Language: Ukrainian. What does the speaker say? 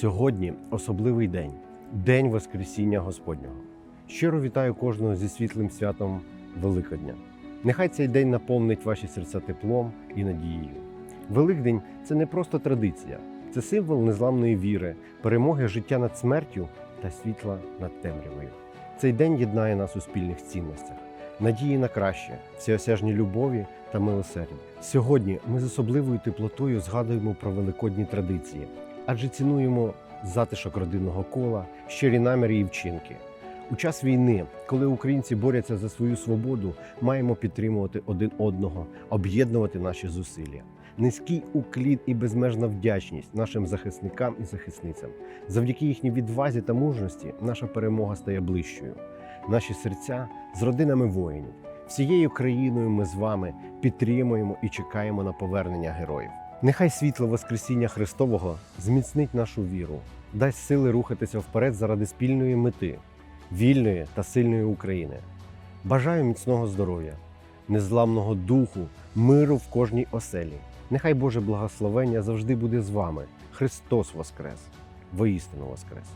Сьогодні особливий день День Воскресіння Господнього. Щиро вітаю кожного зі світлим святом Великодня. Нехай цей день наповнить ваші серця теплом і надією. Великдень це не просто традиція, це символ незламної віри, перемоги життя над смертю та світла над темрявою. Цей день єднає нас у спільних цінностях, надії на краще, всеосяжній любові та милосерді. Сьогодні ми з особливою теплотою згадуємо про великодні традиції, адже цінуємо затишок родинного кола, щирі наміри і вчинки. У час війни, коли українці борються за свою свободу, маємо підтримувати один одного, об'єднувати наші зусилля. Низький уклін і безмежна вдячність нашим захисникам і захисницям. Завдяки їхній відвазі та мужності наша перемога стає ближчою. Наші серця з родинами воїнів. Всією країною ми з вами підтримуємо і чекаємо на повернення героїв. Нехай світло Воскресіння Христового зміцнить нашу віру, дасть сили рухатися вперед заради спільної мети, вільної та сильної України. Бажаю міцного здоров'я, незламного духу, миру в кожній оселі. Нехай Боже благословення завжди буде з вами. Христос Воскрес! Воістину Воскрес!